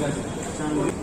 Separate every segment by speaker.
Speaker 1: শিক্ষক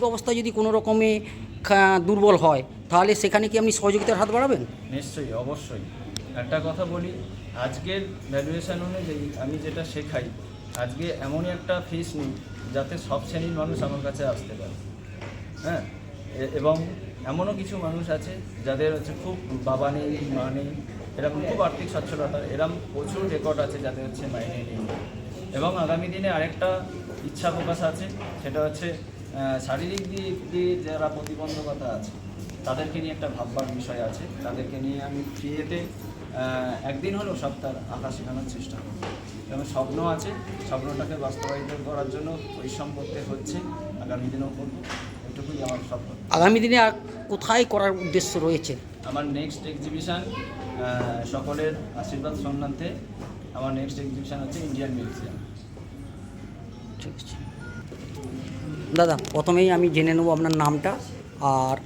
Speaker 1: আর্থিক অবস্থা যদি কোনো রকমে দুর্বল হয়, তাহলে সেখানে কি আপনি সহযোগিতার হাত বাড়াবেন?
Speaker 2: নিশ্চয়ই, অবশ্যই। একটা কথা বলি, আজকের ভ্যালুয়েশন অনুযায়ী আমি যেটা শেখাই, আজকে এমনই একটা ফিস নিই যাতে সব শ্রেণির মানুষ আমার কাছে আসতে পারে। হ্যাঁ? এবং এমনও কিছু মানুষ আছে যাদের হচ্ছে খুব বাবা নেই, মা নেই, এরকম খুব আর্থিক সচ্ছলতা এরকম প্রচুর রেকর্ড আছে যাদের হচ্ছে মাইনে নেই। এবং আগামী দিনে আরেকটা ইচ্ছা প্রকাশ আছে, সেটা হচ্ছে শারীরিক দিক দিয়ে যারা প্রতিবন্ধকতা আছে তাদেরকে নিয়ে একটা ভাববার বিষয় আছে। তাদেরকে নিয়ে আমি ফ্রিয়েতে একদিন হলেও সপ্তাহ আঁকা শেখানোর চেষ্টা করব। এবং স্বপ্ন আছে স্বপ্নটাকে বাস্তবায়িত করার জন্য পরিশ্রম করতে হচ্ছে আগামী দিনেও করব। এটুকুই আমার স্বপ্ন।
Speaker 1: আগামী দিনে আর কোথায় করার উদ্দেশ্য রয়েছে?
Speaker 2: আমার নেক্সট এক্সিবিশান সকলের আশীর্বাদ সম্মানতে আমার নেক্সট এক্সিবিশান হচ্ছে ইন্ডিয়ান মিউজিয়াম
Speaker 1: ঠিক আছে। দাদা, প্রথমেই আমি জেনে নেব আপনার নামটা। আর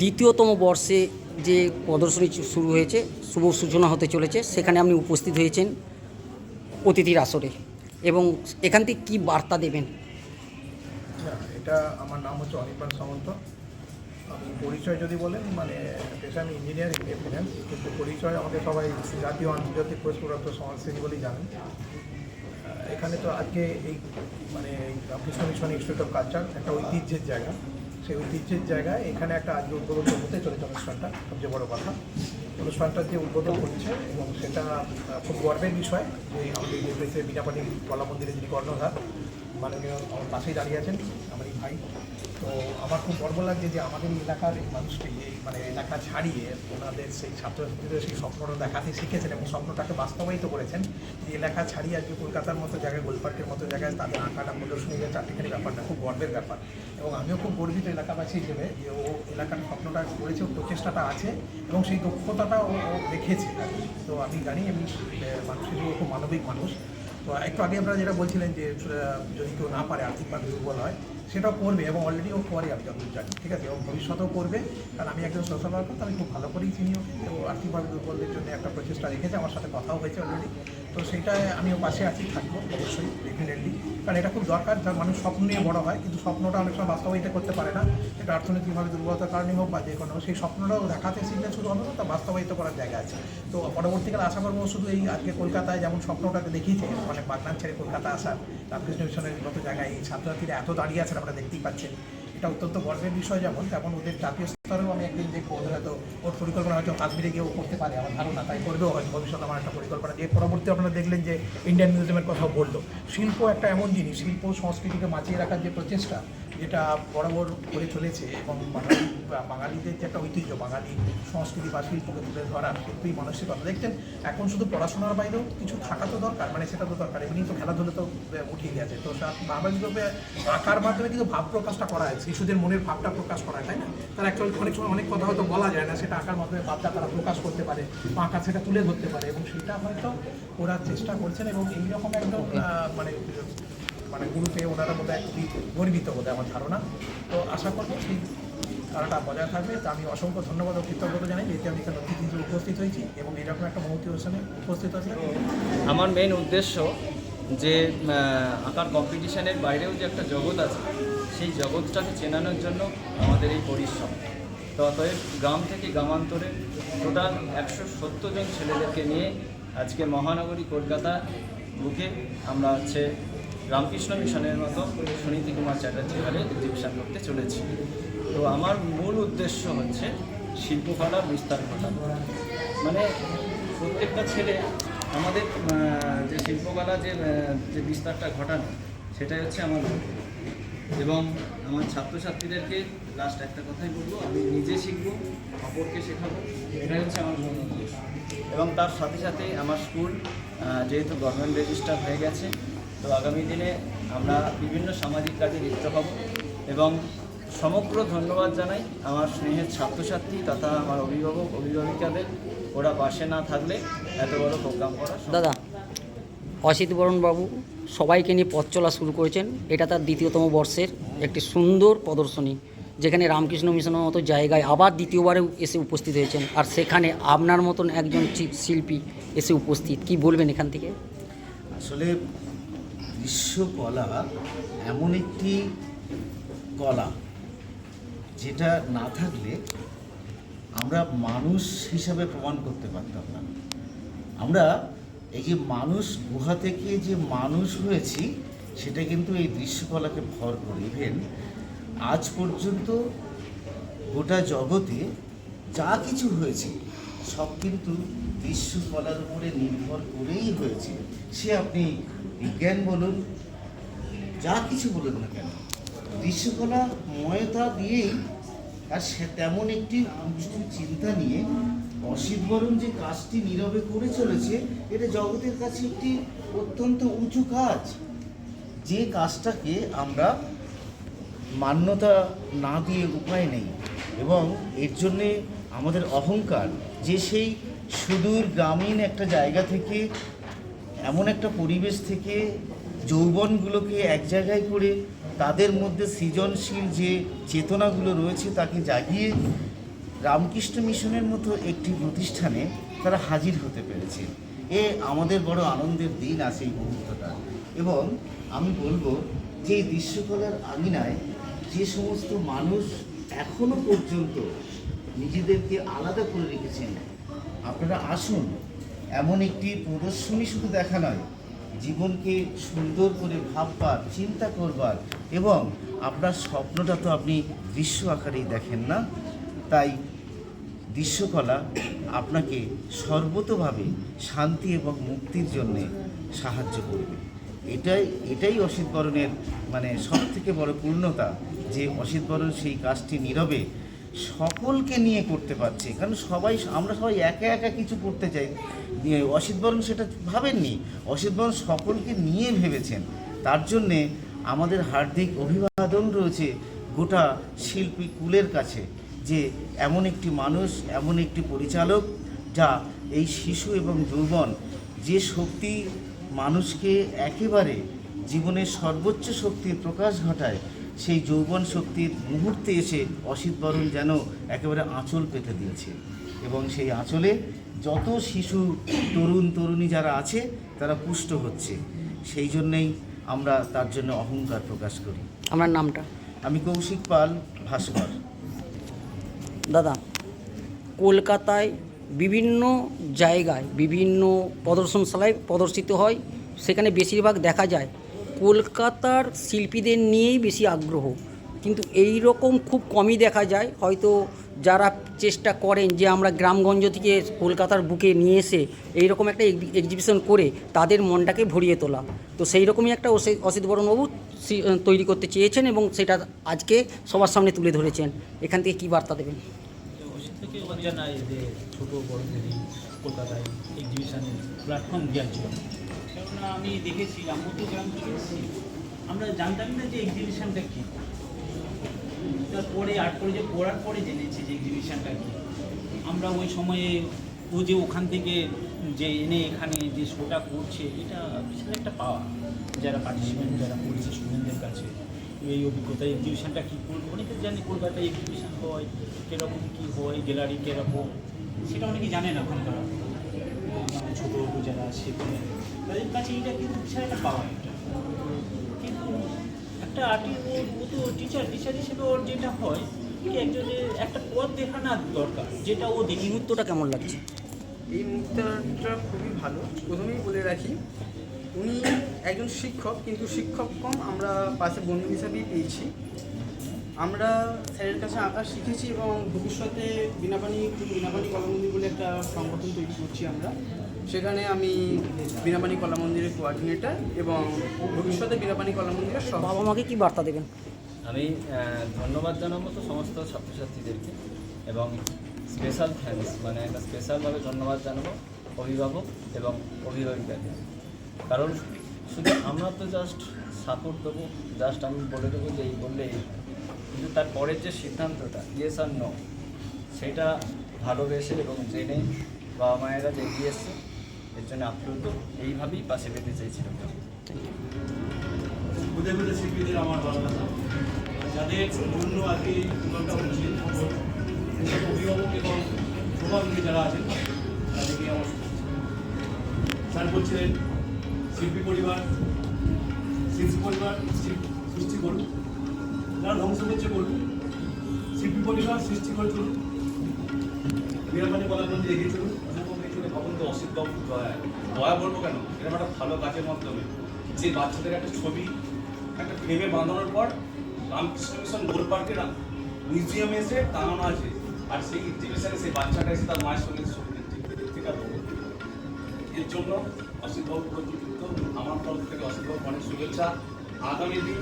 Speaker 1: দ্বিতীয়তম বর্ষে যে প্রদর্শনী শুরু হয়েছে, শুভ সূচনা হতে চলেছে, সেখানে আপনি উপস্থিত হয়েছেন অতিথির আসরে। এবং এখান থেকে কী বার্তা দেবেন?
Speaker 3: এটা আমার নাম হচ্ছে অনির্বাণ সামন্ত। আমি পরিচয় যদি বলেন মানে পেশা আমি ইঞ্জিনিয়ারিং ফিনান্স কিন্তু পরিচয় আমাদের সবাই জাতীয় আন্তর্জাতিক পুরস্কারপ্রাপ্ত সমাজসেবী বলেই জানেন। এখানে তো আজকে এই মানে Ramakrishna mission institute of culture একটা ঐতিহ্যের জায়গা। সেই ঐতিহ্যের জায়গায় এখানে একটা আজকে উদ্বোধন হতে চলেছে অনুষ্ঠানটা, সবচেয়ে বড় কথা। অনুষ্ঠানটা যে উদ্বোধন হচ্ছে এবং সেটা খুব গর্বের বিষয় যে আমাদের দেশে বিনাপাটি কলা মন্দিরে যিনি কর্ণধার, মাননীয় আমার পাশেই দাঁড়িয়ে আছেন, আমার ভাই। তো আমার খুব গর্ব লাগছে যে আমাদের এলাকার এই মানুষটি, এই মানে এলাকা ছাড়িয়ে ওনাদের সেই ছাত্রছাত্রীদের সেই স্বপ্নটা দেখাতে শিখেছেন এবং স্বপ্নটাকে বাস্তবায়িত করেছেন। যে এলাকা ছাড়িয়ে আজকে কলকাতার মতো জায়গায়, গোলপার্কের মতো জায়গায় তাদের আঁকাটা প্রদর্শনী যে চারটিখানি ব্যাপারটা খুব গর্বের ব্যাপার। এবং আমিও খুব গর্বিত এলাকাবাসী হিসেবে যে ও এলাকার স্বপ্নটা করেছে ওর প্রচেষ্টাটা আছে এবং সেই দক্ষতাটা ও ও দেখেছে। তো আমি জানি আমি মানুষের মানুষ খুব মানবিক মানুষ। তো একটু আগে আপনারা যেটা বলছিলেন যে যদি কেউ না পারে, আর্থিকভাবে দুর্বল হয় সেটাও করবে এবং অলরেডি ও করে, আমি যতদূর জানি। ঠিক আছে? এবং ভবিষ্যতেও করবে। কারণ আমি একজন সোশ্যাল ওয়ার্কার আমি খুব ভালো করেই চিনি ওকে। ও আর্থিকভাবে দুর্বলদের জন্য একটা প্রচেষ্টা রেখেছে, আমার সাথে কথাও হয়েছে অলরেডি তো সেইটায় আমিও পাশে আছি, থাকব অবশ্যই ডেফিনেটলি কারণ এটা খুব দরকার যার মানুষ স্বপ্ন নিয়ে বড় হয়, কিন্তু স্বপ্নটা অনেক সময় বাস্তবায়িত করতে পারে না। এটা অর্থনৈতিকভাবে দুর্বলতার কারণে হোক বা যে কোনো, সেই স্বপ্নটাও দেখাতে শিখলে শুধু না, তা বাস্তবায়িত করার জায়গা আছে। তো পরবর্তীকালে আশা করব শুধু এই আজকে কলকাতায় যেমন স্বপ্নটাকে দেখিয়েছে মানে বাগনান ছেড়ে কলকাতা আসার, রামকৃষ্ণ মিশনের মতো জায়গায় এই ছাত্রছাত্রীরা এত দাঁড়িয়ে আছেন আপনারা দেখতেই পাচ্ছেন। এটা অত্যন্ত গর্বের বিষয়, যেমন তেমন ওদের জাতীয় স্তরেও আমি একদিন দেখব ওদের হয়তো ওর পরিকল্পনা হয়তো কাশ্মীরে গিয়েও করতে পারে, আমার ধারণা তাই করবেও, হয়তো ভবিষ্যতে আমার একটা পরিকল্পনা দিয়ে পরবর্তী আপনারা দেখলেন যে ইন্ডিয়ান মিউজিয়ামের কথা বলল। শিল্প একটা এমন জিনিস, শিল্প সংস্কৃতিকে বাঁচিয়ে রাখার যে প্রচেষ্টা, যেটা বরাবর করে চলেছে এবং বাঙালি, বাঙালিদের যে একটা ঐতিহ্য, বাঙালি সংস্কৃতি বা শিল্পকে তুলে ধরা শিল্পী মানসিকতা। দেখছেন, এখন শুধু পড়াশোনার বাইরেও কিছু থাকা তো দরকার মানে সেটা তো দরকার, এমনি তো খেলাধুলো তো উঠিয়ে গেছে তো স্বাভাবিকভাবে আঁকার মাধ্যমে কিন্তু ভাব প্রকাশটা করা হয় শিশুদের মনের ভাবটা প্রকাশ করা হয়, তাই না? তারা অ্যাকচুয়ালি অনেক সময় অনেক কথা হয়তো বলা যায় না, সেটা আঁকার মাধ্যমে ভাবটা তারা প্রকাশ করতে পারে, আঁকা সেটা তুলে ধরতে পারে, এবং সেটা হয়তো ওরা চেষ্টা করছেন এবং এইরকম একদম মানে মানে গুরুতে ওনারা বোধহয় খুবই গর্বিত বোধহয় আমার ধারণা। তো আশা করব সেই তারাটা বজায় থাকবে। তা আমি অসংখ্য ধন্যবাদ ও কৃতজ্ঞতা জানাই। যেহেতু আমি এখানে অতিথি উপস্থিত হয়েছি এবং এরকম একটা মহতি অনুষ্ঠানে উপস্থিত আছে।
Speaker 2: আমার মেন উদ্দেশ্য যে আঁকার কম্পিটিশনের বাইরেও যে একটা জগৎ আছে, সেই জগৎটাকে চেনানোর জন্য আমাদের এই পরিশ্রম। তো অতএব গ্রাম থেকে গ্রামান্তরে টোটাল একশো সত্তর জন ছেলেদেরকে নিয়ে আজকে মহানগরী কলকাতা বুকে আমরা হচ্ছে রামকৃষ্ণ মিশনের মতো সুনীতি কুমার চ্যাটার্জি হলে এক্সিবিশন করতে চলেছি তো আমার মূল উদ্দেশ্য হচ্ছে শিল্পকলার বিস্তার ঘটানো মানে প্রত্যেকটা ছেলে আমাদের যে শিল্পকলা যে যে বিস্তারটা ঘটানো, সেটাই হচ্ছে আমার। এবং আমার ছাত্রছাত্রীদেরকে লাস্ট একটা কথাই বলব আমি নিজে শিখব অপরকে শেখাবো এটাই হচ্ছে আমার মূল উদ্দেশ্য। এবং তার সাথে সাথে আমার স্কুল যেহেতু গভর্নমেন্ট রেজিস্টার হয়ে গেছে তো আগামী দিনে আমরা বিভিন্ন সামাজিক কাজে লিপ্ত হব এবং সমগ্র ধন্যবাদ জানাই আমার স্নেহের ছাত্রছাত্রী তথা আমার অভিভাবক অভিভাবিকাদের। ওরা পাশে না থাকলে এত বড় প্রোগ্রাম করা
Speaker 1: দাদা অসিত বরণ বাবু সবাইকে নিয়ে পথ চলা শুরু করেছেন। এটা তার দ্বিতীয়তম বর্ষের একটি সুন্দর প্রদর্শনী, যেখানে রামকৃষ্ণ মিশনের মতো জায়গায় আবার দ্বিতীয়বারেও এসে উপস্থিত হয়েছেন। আর সেখানে আপনার মতন একজন শিল্পী এসে উপস্থিত। কি বলবেন এখান থেকে?
Speaker 4: আসলে দৃশ্যকলা এমন একটি কলা যেটা না থাকলে আমরা মানুষ হিসাবে প্রমাণ করতে পারতাম না। আমরা এই যে মানুষ গুহা থেকে যে মানুষ হয়েছি, সেটা কিন্তু এই দৃশ্যকলাকে ভর করে। ইভেন আজ পর্যন্ত গোটা জগতে যা কিছু হয়েছে, সব কিন্তু দৃশ্যকলার উপরে নির্ভর করেই হয়েছে। সে আপনি বিজ্ঞান বলুন, যা কিছু বলুন না কেন দৃশ্যকলা ময়তা দিয়েই আর সে তেমন একটি উঁচু চিন্তা নিয়ে অসিত বরণ যে কাজটি নীরবে করে চলেছে, এটা জগতের কাছে একটি অত্যন্ত উঁচু কাজ। যে কাজটাকে আমরা মান্যতা না দিয়ে উপায় নেই এবং এর জন্যে আমাদের অহংকার, যে সেই সুদূর গ্রামীণ একটা জায়গা থেকে, এমন একটা পরিবেশ থেকে যৌবনগুলোকে এক জায়গায় করে তাদের মধ্যে সৃজনশীল যে চেতনাগুলো রয়েছে তাকে জাগিয়ে রামকৃষ্ণ মিশনের মতো একটি প্রতিষ্ঠানে তারা হাজির হতে পেরেছে। এ আমাদের বড় আনন্দের দিন আছে এই মুহূর্তটা। এবং আমি বলব যে এই দৃশ্যকলার আঙিনায় যে সমস্ত মানুষ এখনও পর্যন্ত নিজেদেরকে আলাদা করে রেখেছেন, আপনারা আসুন, এমন একটি প্রদর্শনী শুধু দেখা নয়, জীবনকে সুন্দর করে ভাববার, চিন্তা করবার, এবং আপনার স্বপ্নটা তো আপনি দৃশ্য আকারেই দেখেন না। তাই দৃশ্যকলা আপনাকে সর্বতভাবে শান্তি এবং মুক্তির জন্য সাহায্য করবে। এটাই এটাই অসিত বরণের মানে সব থেকে বড় পূর্ণতা যে অসিত বরণ সেই কাজটি নীরবে সকলকে নিয়ে করতে পারছে। কারণ সবাই, আমরা সবাই একা একা কিছু করতে চাই। অসিত বরণ সেটা ভাবেননি। অসিত বরণ সকলকে নিয়ে ভেবেছেন। তার জন্যে আমাদের হার্দিক অভিবাদন রয়েছে গোটা শিল্পী কুলের কাছে। যে এমন একটি মানুষ এমন একটি পরিচালক যা এই শিশু এবং যৌবন যে শক্তি মানুষকে একেবারে জীবনের সর্বোচ্চ শক্তির প্রকাশ ঘটায় সেই যৌবন শক্তির মুহূর্তে এসে অসিত বরণ যেন একেবারে আঁচল পেতে দিয়েছে। এবং সেই আঁচলে যত শিশু তরুণ তরুণী যারা আছে তারা পুষ্ট হচ্ছে। সেই জন্যেই আমরা তার জন্য অহংকার প্রকাশ করি।
Speaker 1: আমার নামটা?
Speaker 4: আমি কৌশিক পাল ভাস্কর।
Speaker 1: দাদা, কলকাতায় বিভিন্ন জায়গায় বিভিন্ন প্রদর্শনশালায় প্রদর্শিত হয়। সেখানে বেশিরভাগ দেখা যায় কলকাতার শিল্পীদের নিয়েই বেশি আগ্রহ। কিন্তু এই রকম খুব কমই দেখা যায়। হয়তো যারা চেষ্টা করেন যে আমরা গ্রামগঞ্জ থেকে কলকাতার বুকে নিয়ে এসে এই রকম একটা এক্সিবিশন করে তাদের মনটাকে ভরিয়ে তোলা। তো সেই রকমই একটা অসি- অসিত বরণবাবু তৈরি করতে চেয়েছেন এবং সেটা আজকে সবার সামনে তুলে ধরেছেন। এখান থেকে কী বার্তা দেবেন?
Speaker 5: ছোটো কলকাতায় প্ল্যাটফর্ম কেননা আমি দেখেছি থেকে আমরা জানতাম না যে এক্সিবিশনটা কী। তারপরে পড়ার পরে জেনেছি যে আমরা ওই সময়ে ও যে ওখান থেকে যে এনে এখানে যে শোটা করছে, এটা বিশাল একটা পাওয়া যারা পার্টিসিপেন্ট যারা করছে স্টুডেন্টদের কাছে এই অভিজ্ঞতা এক্সিবিশনটা কী করব? অনেকে জানি কলকাতায় এক্সিবিশন হয় কীরকম কী হয় গ্যালারি কীরকম? সেটা অনেকে জানে না ওখানকার ছোটো যারা শেখে তাদের কাছে এটা কিন্তু বিশাল একটা পাওয়া এটা। কিন্তু একটা আর্টিস্ট ও তো টিচার টিচার হিসেবে ওর যেটা হয় কি একজনের একটা পথ দেখানো দরকার যেটা ও দেখি।
Speaker 1: মুহূর্তটা কেমন লাগছে?
Speaker 6: এই মুহূর্তটা খুবই ভালো। প্রথমেই বলে রাখি উনি একজন শিক্ষক কিন্তু শিক্ষক কম। আমরা পাশে বন্ধু হিসাবেই পেয়েছি। আমরা স্যারের কাছে আঁকা শিখেছি এবং ভবিষ্যতে বিনাপানি বিনাপানি কলা মন্দির বলে একটা সংগঠন তৈরি করছি আমরা। সেখানে আমি বিনাপানি কলা মন্দিরের কোঅর্ডিনেটর এবং ভবিষ্যতে বিনাপানি কলা মন্দিরের সহ
Speaker 1: বাবা মাকে কি বার্তা দেবেন?
Speaker 2: আমি ধন্যবাদ জানাব তো সমস্ত ছাত্রছাত্রীদেরকে এবং স্পেশাল থ্যাঙ্কস মানে একটা স্পেশালভাবে ধন্যবাদ জানাব অভিভাবক এবং অভিভাবিকাকে। কারণ শুধু আমরা তো জাস্ট সাপোর্ট দেবো জাস্ট আমি বলে দেবো যে এই বললে এই। কিন্তু তার পরের যে সিদ্ধান্তটা ইয়েস আর নো সেটা ভালোবেসে এবং জেনে বাবা মায়েরা যে এগিয়ে এসছে, এর জন্য আপ্লুত এইভাবেই পাশে পেতে চেয়েছিলাম
Speaker 7: খুদে খুদে শিল্পীদের আমার ভালোবাসা যাদের জন্য আজকে প্রোগ্রামটা হচ্ছে, অভিভাবক এবং শুভাকাঙ্ক্ষী যারা আছেন তাদেরকে আমার স্যার বলছিলেন শিল্পী পরিবার শিল্পী পরিবার সৃষ্টি করুন যারা ধ্বংস করছে করুন শিল্পী পরিবার সৃষ্টি করে চলুন বিরামানি মধ্যে এগিয়ে চলুন
Speaker 8: পিছনে ভাবুন তো অসিত বাবু দয়া বলব কেন এরকম একটা ভালো কাজের মাধ্যমে যে বাচ্চাদের একটা ছবি একটা ফ্রেমে বাঁধানোর পর রামকৃষ্ণ মিশন গোল পার্কে মিউজিয়ামে এসে টাঙানো আছে আর সেই এক্সিবিশনে সেই বাচ্চাটা এসে তার মায়ের সঙ্গে ছবি আছে এর জন্য অসিত বাবু আমার তরফ থেকে অসিত বাবু অনেক শুভেচ্ছা। আগামী দিন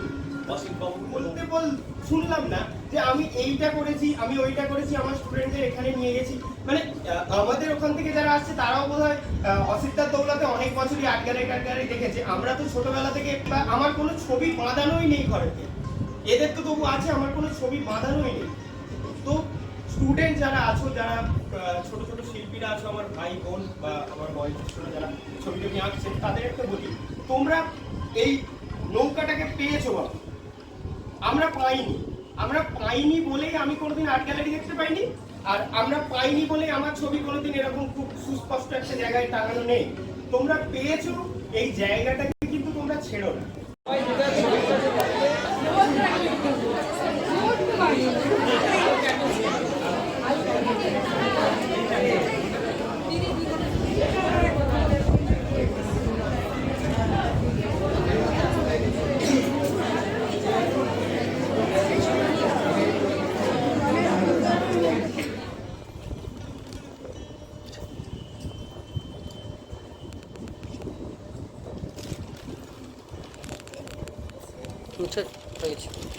Speaker 8: অসিত বাবু
Speaker 9: বলতে বল, শুনলাম না যে আমি এইটা করেছি, আমি ওইটা করেছি, আমার স্টুডেন্টদের এখানে নিয়ে গেছি। মানে আমাদের ওখান থেকে যারা আসছে, তারাও বোধ হয় অসিদ্ধার দৌলাতে অনেক বছরই আট গ্যালারি আট গ্যালারি দেখেছে। আমরা তো ছোটবেলা থেকে আমার কোনো ছবি বাঁধানোই নেই ঘরেতে। এদের তো তবু আছে, আমার কোনো ছবি বাঁধানোই নেই। তো স্টুডেন্ট যারা আছো, যারা ছোট ছোট শিল্পীরা আছো, আমার ভাই, বোন বা আমার বয়োজ্যেষ্ঠরা যারা ছবি টবি আঁকছে, তাদের একটা বলি তোমরা এই নৌকাটাকে পেয়েছ বাবা। আমরা পাইনি। আমরা পাইনি বলেই আমি কোনোদিন আর্ট গ্যালারি দেখতে পাইনি, আর আমরা পাইনি বলেই আমার ছবি কোনোদিন এরকম খুব সুস্পষ্ট একটা জায়গায় টাঙানো নেই। তোমরা পেয়েছ, এই জায়গাটাকে কিন্তু তোমরা ছেড়ো না।
Speaker 1: ঠিক আছে হয়ে গেছে